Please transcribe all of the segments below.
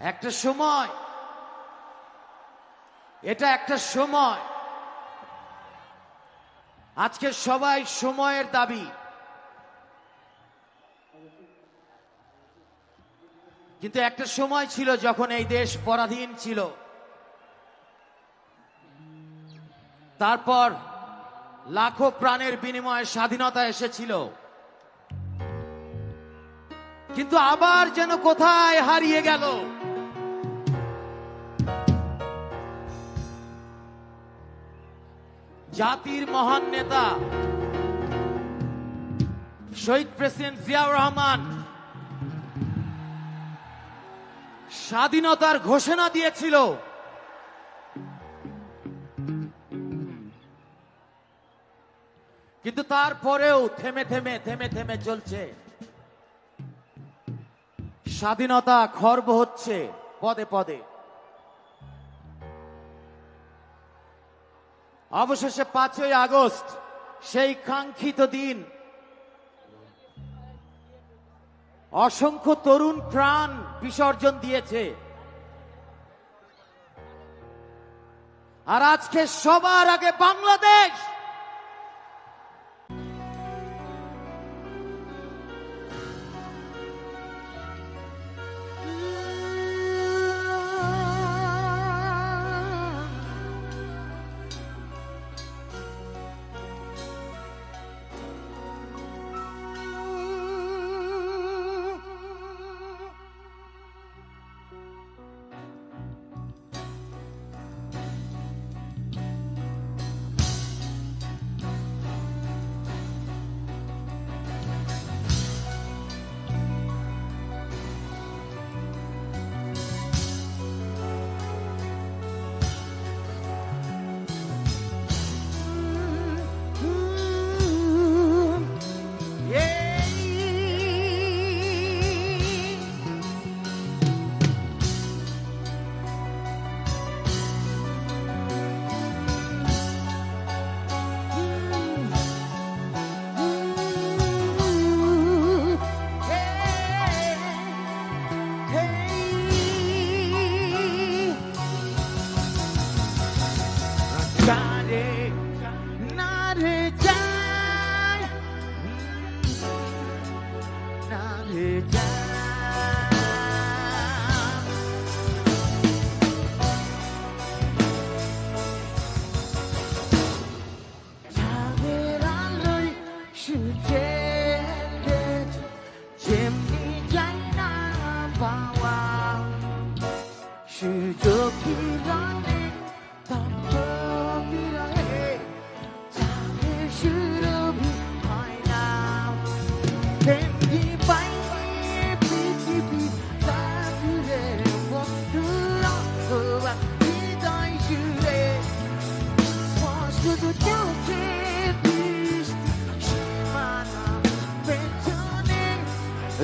একটা সময়। এটা একটা সময়। আজকে সবাই সময়ের দাবি। কিন্তু একটা সময় ছিল যখন এই দেশ পরাধীন ছিল। তারপর লাখো প্রাণের বিনিময়ে স্বাধীনতা এসেছিল। কিন্তু আবার যেন কোথায় হারিয়ে গেল। জাতির মহান নেতা। শহীদ প্রেসিডেন্ট জিয়াউর রহমান স্বাধীনতার ঘোষণা দিয়েছিল। কিন্তু তারপরেও থেমে থেমে থেমে থেমে চলছে। স্বাধীনতা খর্ব হচ্ছে পদে পদে। অবশেষে পাঁচই আগস্ট, সেই কাঙ্ক্ষিত দিন। অসংখ্য তরুণ প্রাণ বিসর্জন দিয়েছে। আর আজকে সবার আগে বাংলাদেশ!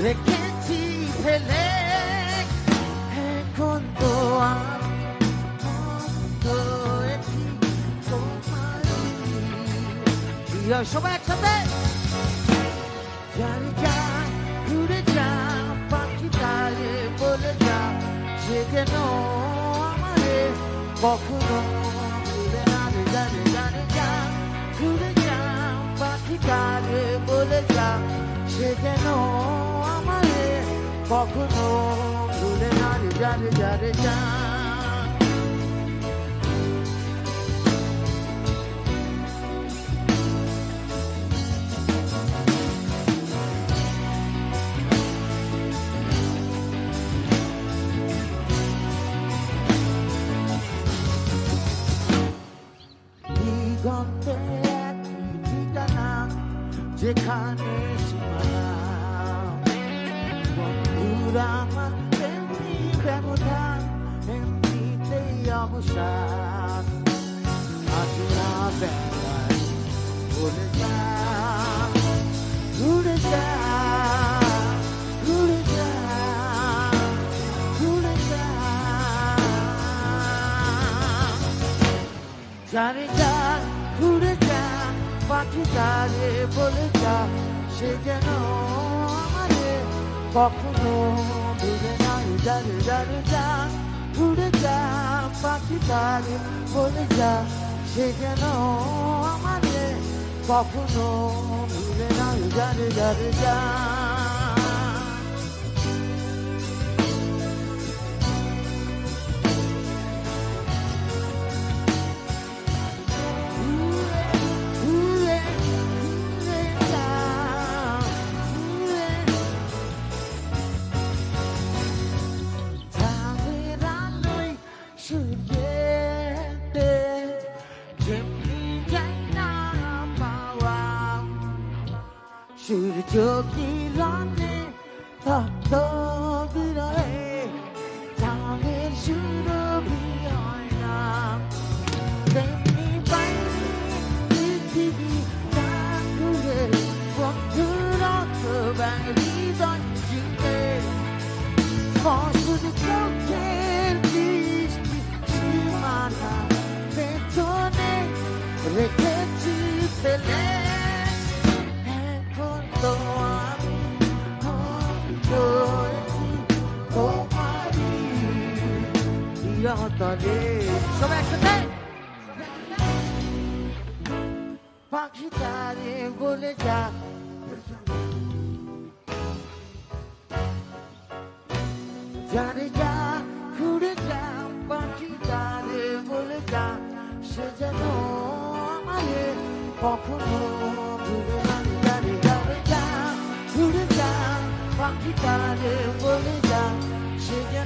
রেখেছি ফেলে। এখন তো। সবাই একসাথে। যারে যা ঘুরে যা, পাখি তারে বলে যা, সে যেন আমারে কখনো ভুলে জানে জানে যা ঘুরে যা, পাখি বলে যা, সে যেন কখনো ভুলে না রে জানে জানে যা ব্যবধান এমনিতেই অবসান আজ না বেড়াই বলে যা ঘুরে যা ঘুরে যা যা ঘুরে যা পাখি তারে বলে যা সে যেন আমারে কখনো দূরে না রে যা পাখি তারে বলে যা সে যেন আমাদের কখনো ভুলে না রে যা রে যা 수족이라네 더 떠들어해 장을 주로 চিরতরে সবাই তারে বলে যা। তারে সে যেন আমারে কখনো ভুলে না জানে যাবে যা ঘুরে তারে বলে যা। সে যেন